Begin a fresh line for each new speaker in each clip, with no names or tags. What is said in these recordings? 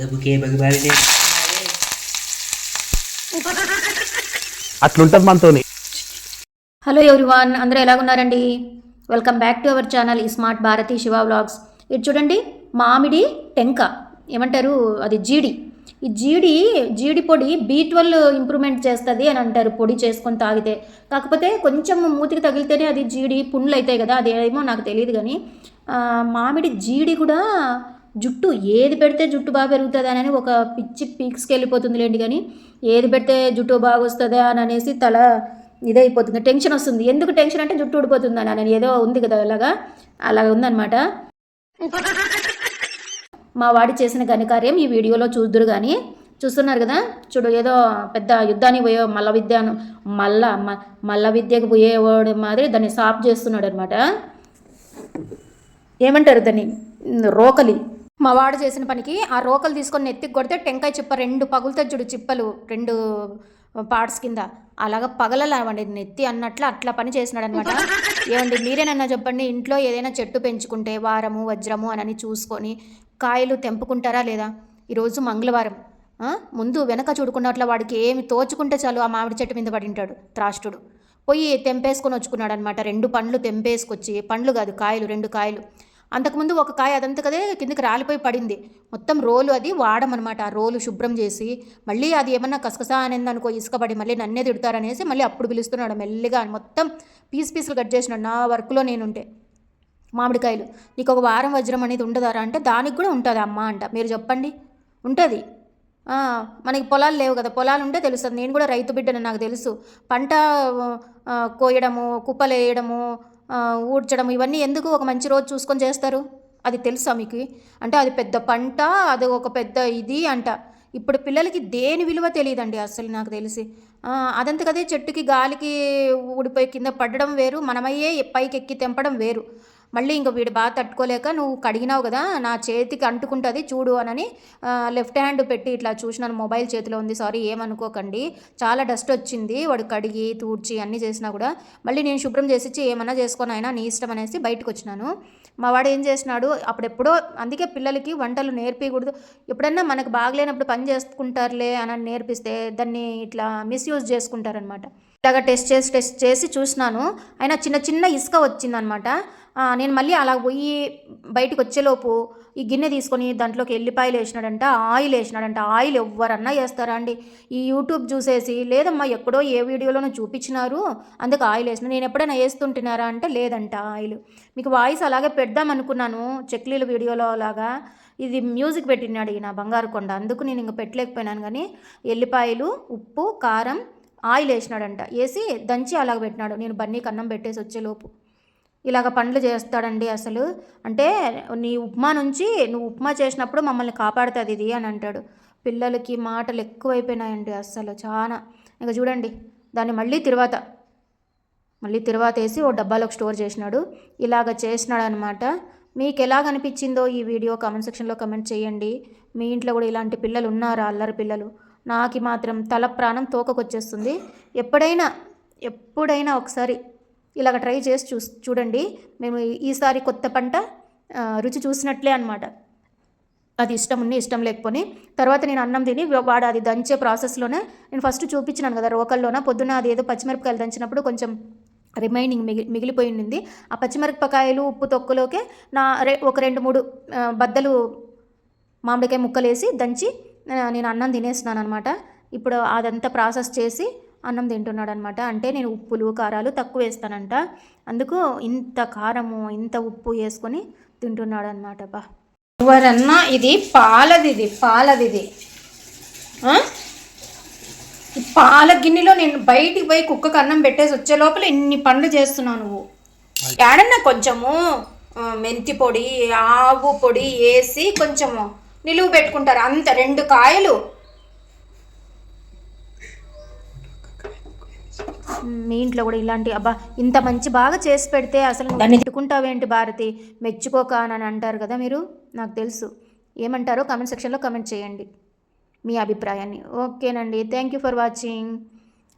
Hello బగబాలి
అట్లుంటది మనతోని.
Hello everyone అందరూ ఎలాగున్నారండి? Welcome back to our channel ఈ స్మార్ట్ భారతి శివ వ్లాగ్స్. ఇది చూడండి మామిడి టెంక. ఏమంటారు? అది జీడి. ఈ జీడి జీడి పొడి బీ ట్వెల్వ్ ఇంప్రూవ్మెంట్ చేస్తుంది అని అంటారు పొడి చేసుకొని తాగితే. కాకపోతే కొంచెం మూతికి తగిలితేనే అది జీడి పుండ్లు అవుతాయి కదా అదేమో నాకు తెలియదు కానీ మామిడి జీడి కూడా జుట్టు ఏది పెడితే జుట్టు బాగా పెరుగుతుంది అని ఒక పిచ్చి పీక్స్కి వెళ్ళిపోతుంది లేండి కానీ ఏది పెడితే జుట్టు బాగా వస్తుందా అని అనేసి తల ఇదైపోతుంది టెన్షన్ వస్తుంది. ఎందుకు టెన్షన్ అంటే జుట్టు ఊడిపోతుంది అని. ఏదో ఉంది కదా అలాగా? అలాగ ఉందన్నమాట. మా వాడి చేసిన ఘనకార్యం ఈ వీడియోలో చూద్దురు కానీ చూస్తున్నారు కదా? చూడు ఏదో పెద్ద యుద్ధానికి పోయే మల్ల విద్యను మల్ల మల్ల విద్యకు పోయేవాడు మాదిరి దాన్ని సాప్ చేస్తున్నాడు అనమాట ఏమంటారు దాన్ని? రోకలి. మా వాడు చేసిన పనికి ఆ రోకలు తీసుకొని నెత్తికి కొడితే టెంకాయ చిప్ప రెండు పగులుతాయి చూడు చిప్పలు రెండు పార్ట్స్ కింద. అలాగ పగలలేవండి నెత్తి అన్నట్లు అట్లా పని చేసినాడు అనమాట ఏమండి మీరేనన్నా చెప్పండి ఇంట్లో ఏదైనా చెట్టు పెంచుకుంటే వారము వజ్రము అని చూసుకొని కాయలు తెంపుకుంటారా లేదా? ఈరోజు మంగళవారం. ముందు వెనక చూడకుండా అట్లా వాడికి ఏమి తోచుకుంటే చాలు ఆ మామిడి చెట్టు మీద పడింటాడు త్రాష్టుడు. పోయి తెంపేసుకొని వచ్చుకున్నాడు అనమాట రెండు పండ్లు తెంపేసుకొచ్చి పండ్లు కాదు కాయలు రెండు కాయలు. అంతకుముందు ఒక కాయ అదంతా కదే కిందకి రాలిపోయి పడింది. మొత్తం రోలు అది వాడమనమాట. ఆ రోలు శుభ్రం చేసి మళ్ళీ అది ఏమన్నా కసకసా అనేది అనుకో ఇసుకబడి మళ్ళీ నన్నే తిడతారనేసి మళ్ళీ అప్పుడు పిలుస్తున్నాడు మెల్లిగా మొత్తం పీస్ పీసులు కట్ చేసినాడు నా వర్క్లో నేనుంటే. మామిడికాయలు. నీకు ఒక వారం వజ్రం అనేది ఉండదారా అంటే దానికి కూడా ఉంటుంది అమ్మ అంట. మీరు చెప్పండి. ఉంటుంది. మనకి పొలాలు లేవు కదా. పొలాలు ఉంటే తెలుస్తుంది. నేను కూడా రైతు బిడ్డను నాకు తెలుసు. పంట కోయడము కుప్పలు వేయడము ఊడ్చడం ఇవన్నీ ఎందుకు ఒక మంచి రోజు చూసుకొని చేస్తారు? అది తెలుసా మీకు? అంటే అది పెద్ద పంట అది ఒక పెద్ద ఇది అంట. ఇప్పుడు పిల్లలకి దేని విలువ తెలియదండి అసలు నాకు తెలిసి. అదంతకదే అదంత కదే చెట్టుకి గాలికి ఊడిపోయి కింద పడడం వేరు మనమయ్యే పైకి ఎక్కి తెంపడం వేరు. మళ్ళీ ఇంక వీడు బాగా తట్టుకోలేక నువ్వు కడిగినావు కదా నా చేతికి అంటుకుంటుంది చూడు అనని లెఫ్ట్ హ్యాండ్ పెట్టి ఇట్లా చూసినాను మొబైల్ చేతిలో ఉంది సారీ ఏమనుకోకండి. చాలా డస్ట్ వచ్చింది వాడు కడిగి తూడ్చి అన్నీ చేసినా కూడా. మళ్ళీ నేను శుభ్రం చేసిచ్చి ఏమన్నా చేసుకొని అయినా నీ ఇష్టం అనేసి బయటకు వచ్చినాను. మా వాడు ఏం చేసినాడు అప్పుడెప్పుడో అందుకే పిల్లలకి వంటలు నేర్పించకూడదు ఎప్పుడన్నా మనకు బాగలేనప్పుడు పని చేసుకుంటారులే అని నేర్పిస్తే దాన్ని ఇట్లా మిస్యూజ్ చేసుకుంటారనమాట ఇలాగ టెస్ట్ చేసి టెస్ట్ చేసి చూసినాను. అయినా చిన్న చిన్న ఇసుక వచ్చిందనమాట నేను మళ్ళీ అలా పోయి బయటకు వచ్చేలోపు ఈ గిన్నె తీసుకొని దాంట్లోకి ఎల్లిపాయలు వేసినాడంట ఆయిల్ వేసినాడంట. ఆయిల్ ఎవరన్నా వేస్తారా అండి? ఈ యూట్యూబ్ చూసేసి లేదమ్మా ఎక్కడో ఏ వీడియోలోనో చూపించినారు అందుకు ఆయిల్ వేసిన. నేను ఎప్పుడైనా వేస్తుంటున్నారా అంటే లేదంట ఆయిల్. మీకు వాయిస్ అలాగే పెడదాం అనుకున్నాను చెక్లీల వీడియోలో లాగా ఇది మ్యూజిక్ పెట్టినాడు ఈయన బంగారు కొండ. అందుకు నేను ఇంక పెట్టలేకపోయినాను కానీ ఎల్లిపాయలు ఉప్పు కారం ఆయిల్ వేసినాడంట. వేసి దంచి అలాగ పెట్టినాడు. నేను బన్నీకి అన్నం పెట్టేసి వచ్చేలోపు. ఇలాగ పండ్లు చేస్తాడండి అసలు. అంటే నీ ఉప్మా నుంచి నువ్వు ఉప్మా చేసినప్పుడు మమ్మల్ని కాపాడుతుంది ఇది అని అంటాడు. పిల్లలకి మాటలు ఎక్కువైపోయినాయండి అసలు చాలా ఇంకా చూడండి దాన్ని మళ్ళీ తిరువాత. మళ్ళీ తిరువాత వేసి ఓ డబ్బాలోకి స్టోర్ చేసినాడు. ఇలాగ చేసినాడు అనమాట మీకు ఎలాగ అనిపించిందో ఈ వీడియో కామెంట్ సెక్షన్లో కమెంట్ చేయండి. మీ ఇంట్లో కూడా ఇలాంటి పిల్లలు ఉన్నారా? అల్లరి పిల్లలు. నాకు మాత్రం తల ప్రాణం తోకకొచ్చేస్తుంది. ఎప్పుడైనా ఎప్పుడైనా ఒకసారి ఇలాగ ట్రై చేసి చూ చూడండి. మేము ఈసారి కొత్త పంట రుచి చూసినట్లే అనమాట అది ఇష్టం ఉన్ని ఇష్టం లేకపోని. తర్వాత నేను అన్నం తిని వాడు అది దంచే ప్రాసెస్లోనే నేను ఫస్ట్ చూపించినాను కదా రోకల్లోన? పొద్దున అది ఏదో పచ్చిమిరపకాయలు దంచినప్పుడు కొంచెం రిమైనింగ్ మిగి మిగిలిపోయి ఉండింది. ఆ పచ్చిమిరపకాయలు ఉప్పు తొక్కులోకే నా రె ఒక రెండు మూడు బద్దలు మామిడికాయ ముక్కలేసి దంచి నేను అన్నం తినేస్తున్నాను అనమాట ఇప్పుడు అదంతా ప్రాసెస్ చేసి అన్నం తింటున్నాడు అనమాట అంటే నేను ఉప్పులు కారాలు తక్కువ వేస్తానంట. అందుకు ఇంత కారము ఇంత ఉప్పు వేసుకొని తింటున్నాడు అనమాట బా. ఎవరన్నా ఇది పాలది ఇది పాలది ఇది ఆ? ఈ పాల గిన్నెలో నేను బయటికి పోయి కుక్కకు అన్నం పెట్టేసి వచ్చే లోపల ఇన్ని పనులు చేస్తున్నావు నువ్వు. ఏడన్నా కొంచెము మెంతి పొడి ఆవు పొడి వేసి కొంచెము నిలువ పెట్టుకుంటారు. అంత రెండు కాయలు మీ ఇంట్లో కూడా ఇలాంటి అబ్బా ఇంత మంచి బాగా చేసి పెడితే అసలు దాన్ని తిట్టుకుంటావేంటి భారతి? మెచ్చుకోక అని అంటారు కదా మీరు? నాకు తెలుసు. ఏమంటారో కామెంట్ సెక్షన్లో కామెంట్ చేయండి. మీ అభిప్రాయాన్ని. ఓకేనండి. థ్యాంక్ యూ ఫర్ వాచింగ్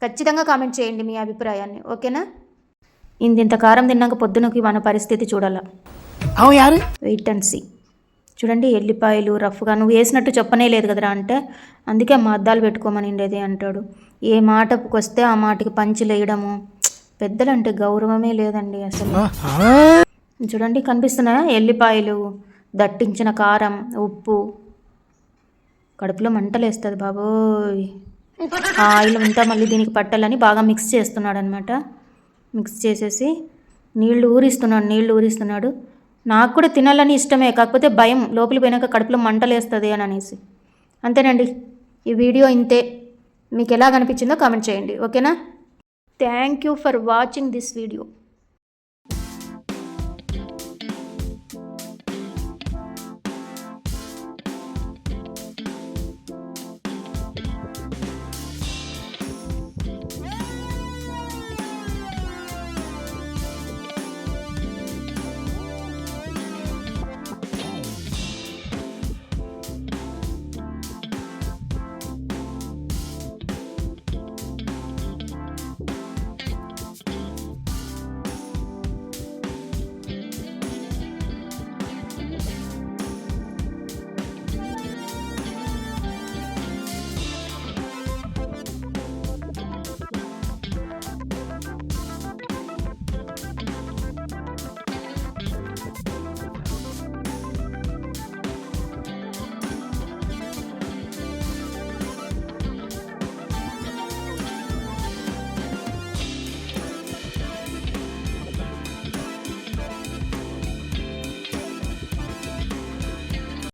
ఖచ్చితంగా కామెంట్ చేయండి మీ అభిప్రాయాన్ని. ఓకేనా? ఇంత కారం తిన్నాక పొద్దునకి మన పరిస్థితి చూడాలా.
అవు యారు?
వెయిట్ అండ్ సీ చూడండి ఎల్లిపాయలు రఫ్గా నువ్వు వేసినట్టు చెప్పనే లేదు కదరా అంటే. అందుకే మా అద్దాలు పెట్టుకోమని ఉండేది అంటాడు. ఏ మాటకు వస్తే ఆ మాటకి పంచులు పెద్దలంటే గౌరవమే లేదండి అసలు. చూడండి కనిపిస్తున్నాయా? ఎల్లిపాయలు దట్టించిన కారం ఉప్పు. కడుపులో మంటలేస్తుంది బాబోయ్. ఆ ఆయిల్ అంతా మళ్ళీ దీనికి పట్టాలని బాగా మిక్స్ చేస్తున్నాడు అనమాట మిక్స్ చేసేసి నీళ్ళు ఊరిస్తున్నాడు నీళ్ళు ఊరిస్తున్నాడు. నాకు కూడా తినాలని ఇష్టమే కాకపోతే భయం లోపలికి పోయినాక కడుపులో మంటలేస్తుంది అని అనేసి. అంతేనండి. ఈ వీడియో ఇంతే. మీకు ఎలా కనిపించిందో కామెంట్ చేయండి. ఓకేనా? Thank you for watching this video.